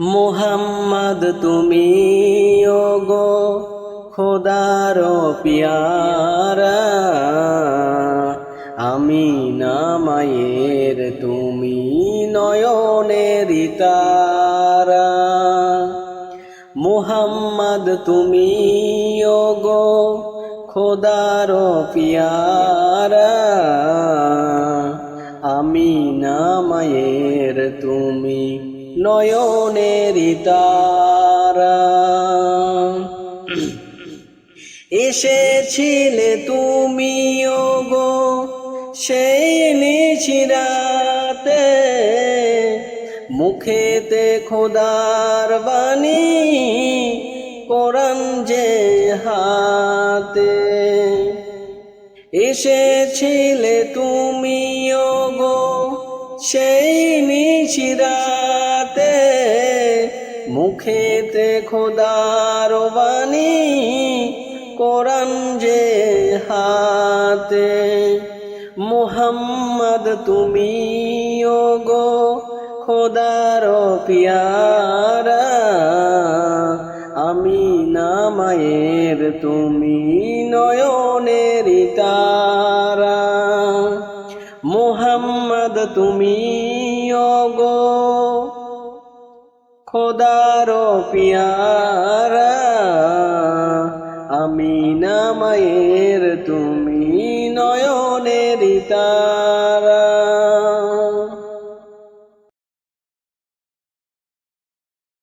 মোহাম্মদ তুমি গো খোদার পিয়ারা, আমি নামায়ের তুমি নয়নের তারা মোহাম্মদ তুমি গো খোদার পিয়ারা, আমি নামায়ের তুমি নয়নের এসেছিলে তুমি গো, সেই নিচিরাতে মুখেতে খোদার বাণী, কোরআন যে হাতে। এসেছিলে তুমি গো, সেই নিচিরাতে মুখেতে খোদার বাণী, কোরআন যে হাতে। মোহাম্মদ, তুমি গো খোদার পিয়ারা। আমি নামায়ের তুমি নয়নের তারা। মোহাম্মদ, তুমি গো খোদার পিয়ারা আমি না তুমি নয়নের তারা